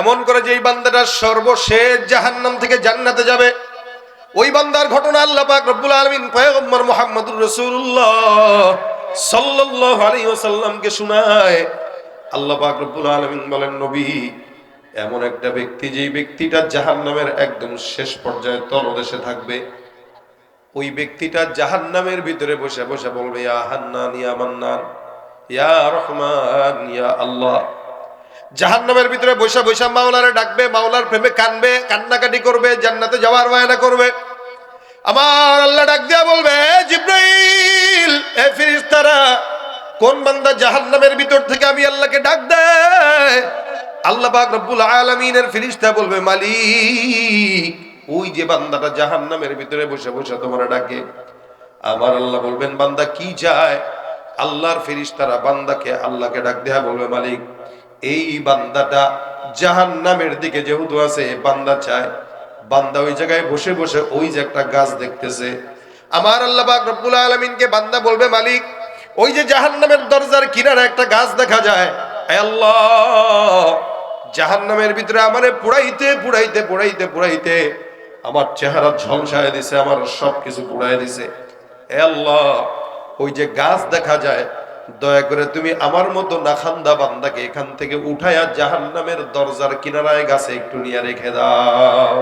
এমন করে যে বান্দাটা সর্বশেষ জাহান্নাম থেকে জান্নাতে যাবে। ওই বান্দার ঘটনা আল্লাহ পাক রব্বুল আলামিন পয়গম্বর মুহাম্মদুর রাসূলুল্লাহ সাল্লাল্লাহু আলাইহি ওয়াসাল্লামকে শোনায়। আল্লাহ পাক রব্বুল আলামিন বলেন, নবী, এমন একটা ব্যক্তি যেই ব্যক্তিটা জাহান্নামের একদম শেষ পর্যায়ে তলদেশে থাকবে, ওই ব্যক্তিটা জাহান্নামের ভিতরে বসে বসে বলবে, ইয়া হান্নান, ইয়া মান্নান, ইয়া রহমান, ইয়া আল্লাহ। জাহান্নামের ভিতরে বসে বসে মাওলারে ডাকবে, মাওলার প্রেমে কানবে, কান্নাকাটি করবে, জান্নাতে যাওয়ার বায়না করবে। আমার আল্লাহ ডাক দিয়া বলবে জিব্রাইল, এ ফেরেশতারা কোন বান্দা জাহান্নামের ভিতর থেকে আমি আল্লাহকে ডাক দেয়? আল্লাহ পাক রব্বুল আলামিনের ফেরেশতা বলবে, মালিক, ওই যে বান্দাটা জাহান্নামের ভিতরে বসে বসে তোমার ডাকে। আমার আল্লাহ বলবেন, বান্দা কি চায়? আল্লাহর ফেরেশতারা বান্দাকে আল্লাহকে ডাক দেয়া বলবে, মালিক এই বান্দাটা জাহান্নামের দিকে যেহেতু আছে বান্দা চায়। বান্দা ওই জায়গায় বসে বসে ওই যে একটা গাছ দেখতেছে। আমার আল্লাহ রব্বুল আলামিনকে বান্দা বলবে, মালিক, ওই যে জাহান্নামের দরজার কিনারে একটা গাছ দেখা যায়। আয় আল্লাহ, জাহান্নামের ভিতরে আমারে পুড়াইতে পুড়াইতে পুড়াইতে পুড়াইতে আমার চেহারা ঝলসায় দিছে, আমার সব কিছু পুড়াই দিছে আল্লাহ, ওই যে গাছ দেখা যায় দয়া করে তুমি আমার মতো নাখান্দা বান্দাকে এখান থেকে উঠাইয়া জাহান্নামের দরজার কিনারায় গাছে একটু নিয়ে রেখে দাও।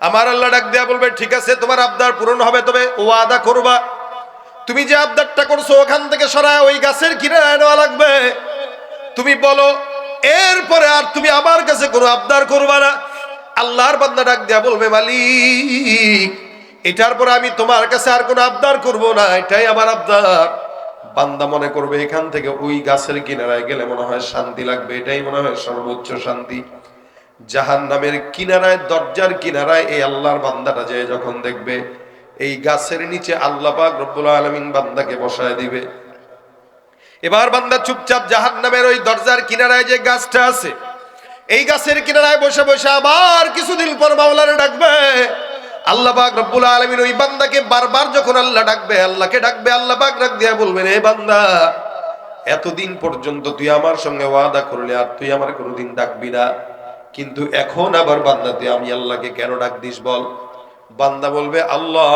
আমার আল্লাহ ডাক দেয়া বলবে, ঠিক আছে, তোমার আবদার পূরণ হবে, তবে ওয়াদা করবা। তুমি যে আবদারটা করছ, ওখান থেকে সরায় ওই গাছের কিনারায় নেওয়া লাগবে। তুমি বলো, এরপরে আর তুমি আমার কাছে কোনো আবদার করবা না। আল্লাহর বান্দা ডাক দেয়া বলবে, মালিক, এটার পরে আমি তোমার কাছে আর কোনো আবদার করব না, এটাই আমার আবদার। বান্দা মনে করবে এখান থেকে ওই গাছের কিনারায় গেলে মনে হয় শান্তি লাগবে, এটাই মনে হয় সর্বোচ্চ শান্তি। জাহান নামের কিনারায়, দরজার কিনারায় এই আল্লাহর বান্দাটা যে যখন দেখবে, এই গাছের নিচে আল্লাহ পাক রব্বুল আলামিন বান্দাকে বসায় দিবে। এবার বান্দা চুপচাপ জাহান নামের ওই দরজার কিনারায় যে গাছটা আছে, এই গাছের কিনারায় বসে বসে আবার কিছুদিন পর মাওলারে ডাকবে। আল্লাহ রব্বুল আলামিন ওই বান্দাকে বারবার যখন আল্লাহ ডাকবে, আল্লাহকে ডাকবে, আল্লাহ ডাক দিয়া বলবেন, এ বান্দা, এতদিন পর্যন্ত তুই আমার সঙ্গে ওয়াদা করলে আর তুই আমার কোনোদিন ডাকবি না। কিন্তু এখন আবার বান্দা, তুই আমি আল্লাহকে কেন ডাক দিস বল? বান্দা বলবে, আল্লাহ,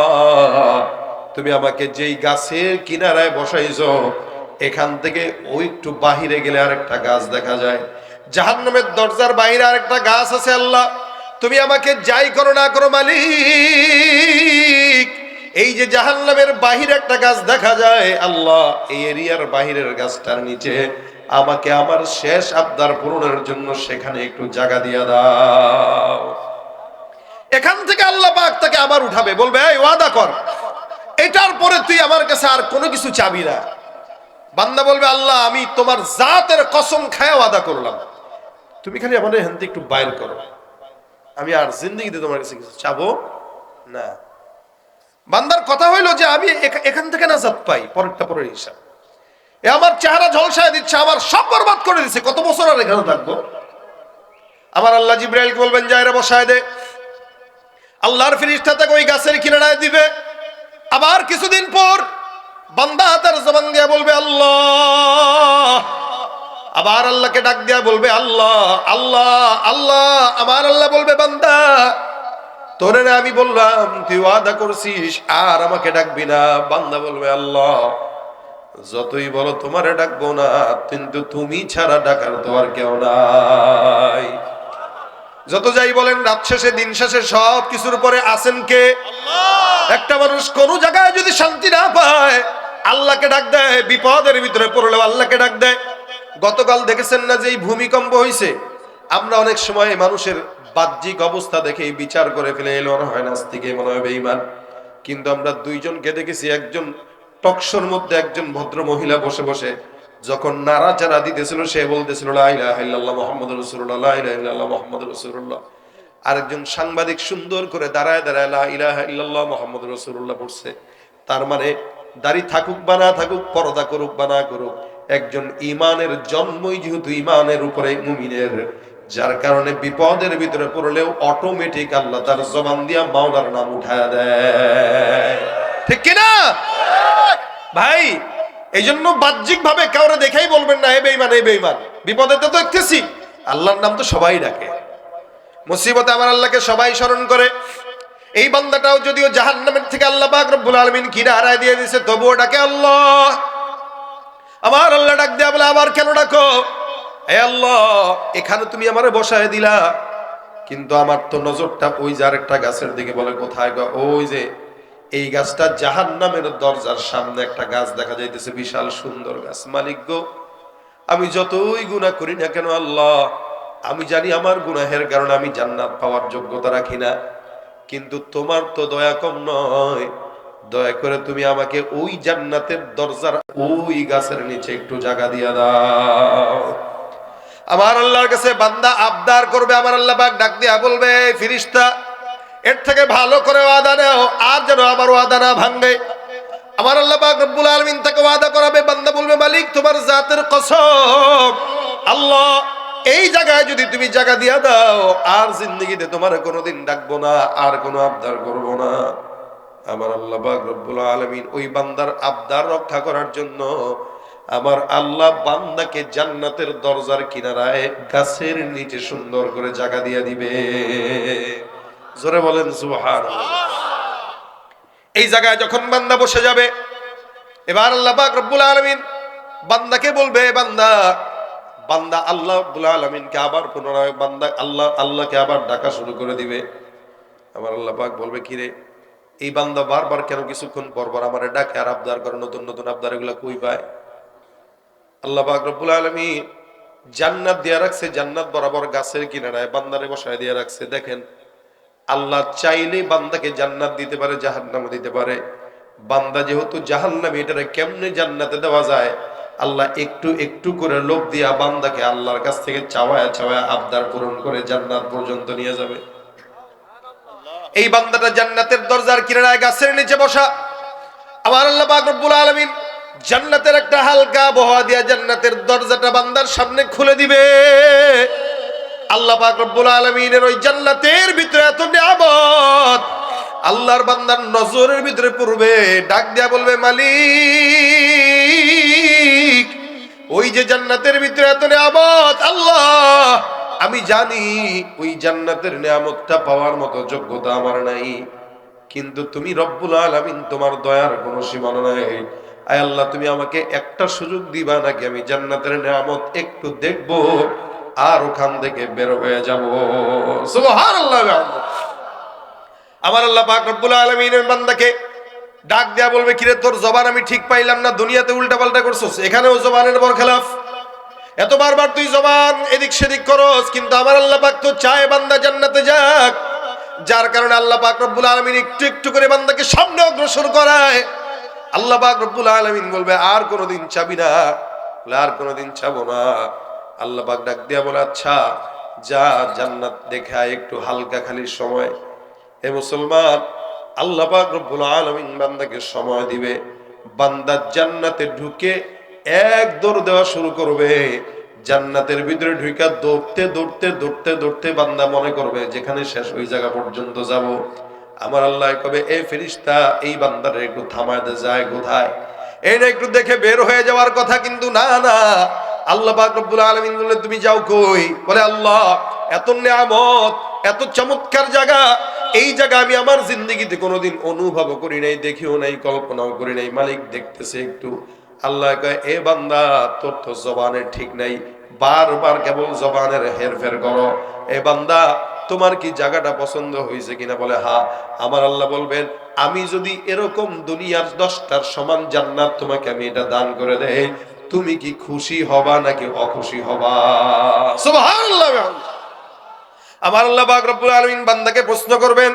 তুমি আমাকে যেই গাছের কিনারায় বসাইছ, এখান থেকে ওই একটু বাহিরে গেলে আরেকটা গাছ দেখা যায়। জাহান্নামের দরজার বাইরে আরেকটা গাছ আছে, আল্লাহ। তুমি আমাকে যাই করো না করো মালিক। এই যে জাহান্নামের বাহিরে একটা গাছ দেখা যায়, আল্লাহ, এই এরিয়ার বাহিরের গাছটার নিচে আমাকে আমার শেষ আবদার পূরণের জন্য সেখানে একটু জায়গা দিয়া দাও। এখান থেকে আল্লাহ পাক তাকে আবার উঠাবে, বলবে, এই ওয়াদা কর। এটার পরে তুই আমার কাছে আর কোনো কিছু চাবি না। বান্দা বলবে, আল্লাহ, আমি তোমার জাতের কসম খায় ওয়াদা করলাম। তুমি খালি আমাদের এখান একটু বাইর করো। আমি আর জিন্দগিতে তোমার কাছে কিছু চাবো না। বান্দার কথা হইল যে আমি এখা- এখান থেকে না জাত পাই, পরেরটা পরের হিসাব। এ আমার চেহারা ঝলসায় দিচ্ছে, আমার সব বরবাদ করে দিচ্ছে কত বছর আর এখানে থাকব? আমার আল্লাহ জিব্রাইলকে বলবেন যায়রা বসায় দে। আল্লাহর ফিরিস্তা তাকে ওই গাছের কিনারায় দিবে। আবার কিছুদিন পর বান্দা তার জবান দিয়া বলবে, আল্লাহ আবার আল্লাহকে ডাক দিয়া বলবে আল্লাহ আল্লাহ আল্লাহ। আমার আল্লাহ বলবে বান্দা তোরে না আমি বললাম তুই ওয়াদা করছিস আর আমাকে ডাকবি না। বান্দা বলবে আল্লাহ যতই বলো তোমারে ডাকবো না কিন্তু তুমি ছাড়া ডাকার তো আর কেউ নাই। যত যাই বলেন রাত শেষে দিন শেষে সব কিছুর পরে আসেন কে? একটা মানুষ কোন জায়গায় যদি শান্তি না পায় আল্লাহকে ডাক দেয় বিপদের ভিতরে পড়লেও আল্লাহকে ডাক দেয়। গতকাল দেখেছেন না যে এই ভূমিকম্প হয়েছে আমরা অনেক সময় মানুষের বাহ্যিক অবস্থা দেখে বিচার করে ফেলে এলো হয় নাস্তিকে মনে হয় বেঈমান কিন্তু আমরা দুইজনকে দেখেছি, একজন টকশোর মধ্যে একজন ভদ্র মহিলা বসে বসে, যখন নাড়াচাড়া দিতেছিল, সে বলতেছিল রাসূলুল্লাহ আরেকজন সাংবাদিক সুন্দর করে দাঁড়ায় দাঁড়ায় মুহাম্মাদুর রাসূলুল্লাহ পড়ছে। তার মানে দাড়ি থাকুক বা না থাকুক, পর্দা করুক বা না করুক একজন ইমানের জন্মই যেহেতু ইমানের উপরে মুমিনের, যার কারণে বিপদের ভিতরে পড়লেও অটোমেটিক আল্লাহ তার জবান দিয়া মাওলার নাম উঠায় দেয়। ঠিক কিনা? ভাই এই জন্য বাহ্যিক ভাবে কাউরে দেখাই বলবেন না এ বেইমান এ বেইমান বিপদে তো দেখতেছি আল্লাহর নাম তো সবাই ডাকে। মুসিবতে আমার আল্লাহকে সবাই স্মরণ করে। এই বান্দাটাও যদিও জাহান্নামের থেকে আল্লাহ পাক রব্বুল আলামিন কিনে হারায় দিয়ে দিছে তবুও ডাকে আল্লাহ। আমার আল্লাহ ডাক দেয়া বলে, আবার কেন ডাকো? হে আল্লাহ, এখানে তুমি আমারে বসায় দিলা। কিন্তু আমার তো নজরটা ওই যে আরেকটা গাছের দিকে বলে, কোথায় গো? ওই যে, এই গাছটা জাহান্নামের দরজার সামনে একটা গাছ দেখা যাইতেছে, বিশাল সুন্দর গাছ। মালিক গো, আমি যতই গুনাহ করি না কেন আল্লাহ, আমি জানি আমার গুনাহের কারণে আমি জান্নাত পাওয়ার যোগ্যতা রাখি না। কিন্তু তোমার তো দয়া কম নয়। দয়া করে তুমি আমাকে ওই জান্নাতের দরজার ওই গাছের নিচে একটু জায়গা দিয়া দাও। আমার আল্লাহর কাছে বান্দা আবদার করবে, আমার আল্লাহ পাক ডাক দিয়া বলবে ফিরিস্তা, এর থেকে ভালো করে ওয়াদা নাও, আর যেন আমার ওয়াদা না ভাঙবে। আমার আল্লাহ পাক রব্বুল আলামিন তাকে ওয়াদা করাবে, বান্দা বলবে, মালিক, তোমার জাতের কসম, আল্লাহ, এই জায়গায় যদি তুমি জায়গা দিয়া দাও, আর জিন্দগিতে তোমার কোনোদিন ডাকবো না, আর কোনো আবদার করব না। আমার আল্লাহ রব্বুল আলামিন ওই বান্দার আবদার রক্ষা করার জন্য আমার আল্লাহ বান্দাকে জান্নাতের দরজার কিনারায় গাছের নিচে সুন্দর করে জায়গা দিয়ে দিবে। জোরে বলেন, সুবহানাল্লাহ। এই জায়গায় যখন বান্দা বসে যাবে, এবার আল্লাহ রব্বুল আলামিন বান্দাকে বলবে বান্দা বান্দা আল্লাহ রব্বুল আলামিনকে আবার পুনরায় বান্দা আল্লাহ, আল্লাহকে আবার ডাকা শুরু করে দিবে। আমার আল্লাহ বলবে, কি রে? এই বান্দা বারবার কেন কিছুক্ষণ পর আমার ডাকে আর আবদার করে নতুন নতুন আবদার এগুলা কই পায়? আল্লাহ পাক রব্বুল আলামিন জান্নাত দিয়া রাখছে, জান্নাত বরাবর গাছের কিনারায় বান্দারে বসায় দিয়ে রাখছে। দেখেন, আল্লাহ চাইলে বান্দাকে জান্নাত দিতে পারে জাহান্নাম দিতে পারে। বান্দা যেহেতু জাহান্নামী, এটারে কেমনে জান্নাতে দেওয়া যায়? আল্লাহ একটু একটু করে লোভ দিয়া বান্দাকে আল্লাহর কাছ থেকে চাওয়ায় চাওয়ায় আবদার পূরণ করে জান্নাত পর্যন্ত নিয়ে যাবে। এই বান্দাটা জান্নাতের দরজার কিনারায় গাছের নিচে বসা। আমার আল্লাহ পাক রব্বুল আলামিন জান্নাতের একটা হালকা আবহাওয়া দিয়া জান্নাতের দরজাটা বান্দার সামনে খুলে দিবে। আল্লাহ রব্বুল আলামিনের ওই জান্নাতের ভিতরে এত নিয়ামত, আল্লাহর বান্দার নজরের ভিতরে পড়বে, ডাক দিয়া বলবে, মালিক, ওই যে জান্নাতের ভিতরে এত নিয়ামত, আল্লাহ আমি জানি ওই জান্নাতের নিয়ামতটা পাওয়ার মতো যোগ্যতা আমার নাই। কিন্তু তুমি রব্বুল আলামিন তোমার দয়ার কোনো সীমানা নাই। আয় আল্লাহ, তুমি আমাকে একটা সুযোগ দিবা নাকি আমি জান্নাতের নিয়ামত একটু দেখব আর ওখান থেকে বের হয়ে যাব। সুবহানাল্লাহ আমার আল্লাহ পাক রব্বুল আলামিনের বান্দাকে ডাক দেয়া বলবে, কিরে, তোর জবান আমি ঠিক পাইলাম না, দুনিয়াতে উল্টা পাল্টা করছস? এখানেও জবানের বর খেলাফ এত বারবার তুই জবান এদিক সেদিক করস, কিন্তু আমার আল্লাহ পাক তো চায় বান্দা জান্নাতে যাক। যার কারণে আল্লাহ পাক রব্বুল আলামিন একটু একটু করে বান্দাকে সামনে অগ্রসর করায়। আল্লাহ পাক রব্বুল আলামিন বলবে, আর কোনোদিন চাবি না আর কোনোদিন চাবো না। আল্লাহ পাক ডাক দিয়া বলে আচ্ছা যা জান্নাত দেখা একটু হালকা খালি সময়। হে মুসলমান, আল্লাহ পাক রব্বুল আলামিন বান্দাকে সময় দিবে। বান্দা জান্নাতে ঢুকে এক দৌড় দেওয়া শুরু করবে, জান্নাতের ভিতরে ঢুকা দৌড়তে দৌড়তে দৌড়তে দৌড়তে বান্দা মনে করবে, যেখানে শেষ ওই জায়গা পর্যন্ত যাব। আমার আল্লাহ কবে এই ফেরিস্তা, এই বান্দারে একটু থামায় দে, যায় কোথায়? এইটা একটু দেখে বের হয়ে যাওয়ার কথা কিন্তু না না। আল্লাহ পাক রব্বুল আলামিন বলে তুমি যাও কই? বলে, আল্লাহ, এত নিয়ামত, এত চমৎকার জায়গা, এই জায়গা আমি আমার জিন্দগিতে কোনোদিন অনুভব করি নাই, দেখিও নাই, কল্পনাও করি নাই। মালিক দেখতেছে একটু আল্লাহ কয়, এ বান্দা, তোর তো জবানের ঠিক নাই। বারবার কেবল জবানের হেরফের করো। এ বান্দা, তোমার কি জায়গাটা পছন্দ হয়েছে কিনা বলে? হা, আমার আল্লাহ বলবেন, আমি যদি এরকম দুনিয়ার দশটার সমান জান্নাত তোমাকে আমি এটা দান করে দেই, তুমি কি খুশি হবা নাকি অখুশি হবা? আমার আল্লাহ পাক আলামিন বান্দাকে প্রশ্ন করবেন।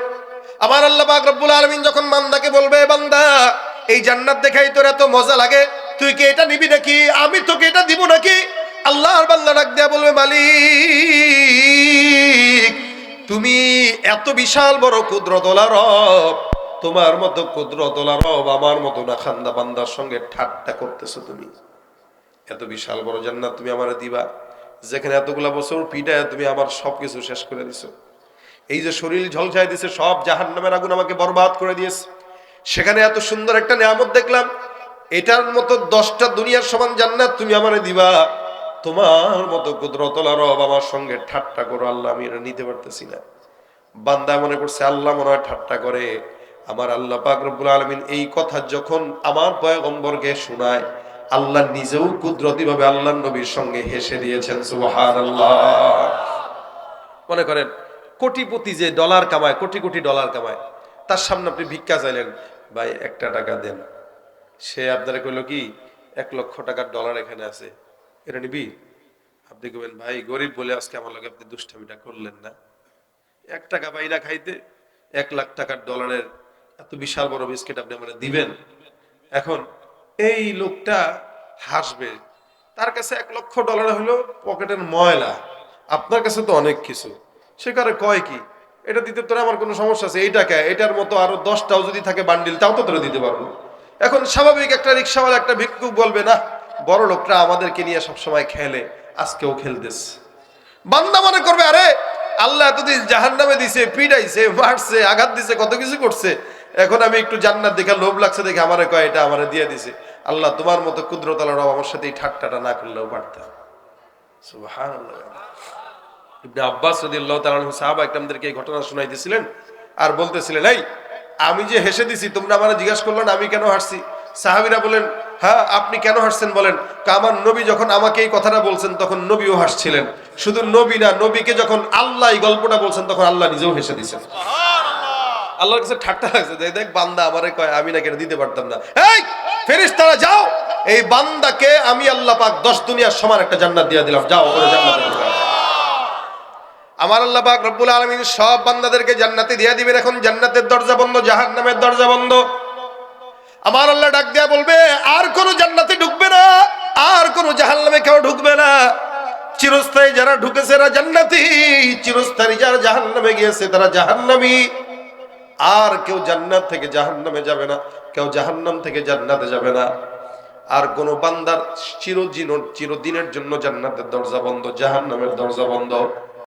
আমার আল্লাহ পাক আলামিন যখন বান্দাকে বলবে বান্দা, এই জান্নাত দেখাই তোর এত মজা লাগে? তুই কি এটা নিবি নাকি? আমি তোকে এটা দিব নাকি? আল্লাহর বান্দা ডাক দেয়া বলবে, মালিক, তুমি এত বিশাল বড় কুদরতলা রব, তোমার মতো কুদরতলা রব আমার মতো না, খান্দা বান্দার সঙ্গে ঠাট্টা করতেছো তুমি। এত বিশাল বড় জান্নাত তুমি আমার দিবা, যেখানে এতগুলা বছর পিটায় তুমি আমার সবকিছু শেষ করে দিছো। এই যে শরীর ঝলসায় দিছে, সব জাহান্নামের আগুন আমাকে বরবাদ করে দিয়েছে। সেখানে এত সুন্দর একটা নিয়ামত দেখলাম এটার মতো দশটা দুনিয়ার সমান জান্নাত তুমি আমারে দিবা। তোমার মতো কুদরতলা রব আমার সঙ্গে ঠাট্টা করো, আল্লাহ আমি এটা নিতে পারতেছি না। বান্দা মনে করছে, আল্লাহ মনে হয় ঠাট্টা করে। আমার আল্লাহ পাক আলমিন এই কথা যখন আমার পয়গম্বরকে শোনায়, আল্লাহ নিজেও কুদরতি ভাবে আল্লাহ নবীর সঙ্গে হেসে দিয়েছেন, সুবহানাল্লাহ। মনে করেন, কোটিপতি যে ডলার কামায়, কোটি কোটি ডলার কামায়, তার সামনে আপনি ভিক্ষা চাইলেন, ভাই, একটা টাকা দেন। সে আপনারা কইলো কি, এক লক্ষ টাকার ডলার এখানে আছে। এটা নিবি? আপনি কবেন ভাই, গরিব বলে আজকে আমার লগে আপনি দুষ্টামিটা করলেন না। এক টাকা বাইরা খাইতে এক লাখ টাকার ডলারের এত বিশাল বড় বিস্কিট আপনি আমার দিবেন? এখন এই লোকটা হাসবে। তার কাছে এক লক্ষ ডলার হলো পকেটের ময়লা। আপনার কাছে তো অনেক কিছু। সে কারে কয় কি, এটা দিতে তোর আমার কোনো সমস্যা আছে? এইটা কে? এটার মতো আরও দশটাও যদি থাকে বান্ডিল তাও তো তোরা দিতে পারব। এখন স্বাভাবিক একটা রিক্সাওয়ালা, একটা ভিক্ষুক বলবে, না, বড় লোকটা আমাদেরকে নিয়ে সবসময় খেলে, আজকেও খেলতেছে। বান্দা মনে করবে, আরে, আল্লাহ এতদিন জাহান নামে দিছে পিডাইছে মারছে, আঘাত দিছে, কত কিছু করছে। এখন আমি একটু জান্নাত দেখে লোভ লাগছে দেখে আমারে কয়, এটা আমারে দিয়ে দিছে। আল্লাহ তোমার মতো কুদরতালা রব আমার সাথে এই ঠাট্টাটা না করলেও পারতাম। আব্বাস রাদিয়াল্লাহু তাআলা আনহু সাহাবা একরামদেরকে এই ঘটনা শোনাইতেছিলেন আর বলতেছিলেন, এই আমি যে হেসে দিছি তোমরা আমারে জিজ্ঞাসা করলেন আমি কেন হাসছি সাহাবীরা বলেন হ্যাঁ আপনি কেন হাসছেন বলেন "কা আমার নবী যখন আমাকে এই কথাটা বলছেন তখন নবীও হাসছিলেন শুধু নবী না নবীকে যখন আল্লাহ এই গল্পটা বলছেন তখন আল্লাহ নিজেও হেসে দিয়েছেন। আল্লাহর কাছে ঠাট্টা লাগছে দেখ দেখ বান্দা আমারে কয় আমি না কেন দিতে পারতাম না। এই ফেরেশতারা যাও! এই বান্দাকে আমি আল্লাহ পাক দশ দুনিয়ার সমান একটা জান্নাত দিয়ে দিলাম যাও ওরে জান্নাতে। আমার আল্লাহ পাক রব্বুল আলামিন সব বান্দাদেরকে জান্নাতে দিয়ে দিবেন। এখন জান্নাতের দরজা বন্ধ, জাহান্নামের দরজা বন্ধ। আমার আল্লাহ ডাক দেয়া বলবে, আর কোন জান্নাতে ঢুকবে না, আর কোন জাহান্নামে কেউ ঢুকবে না। চিরস্থায়ী যারা ঢুকেছে এরা জান্নাতি, চিরস্থায়ী যারা জাহান্নামে গিয়েছে তারা জাহান্নামী। আর কেউ জান্নাত থেকে জাহান্নামে যাবে না, কেউ জাহান্নাম থেকে জান্নাতে যাবে না। আর কোন বান্দার চিরদিন চিরদিনের জন্য জান্নাতের দরজা বন্ধ, জাহান্নামের দরজা বন্ধ।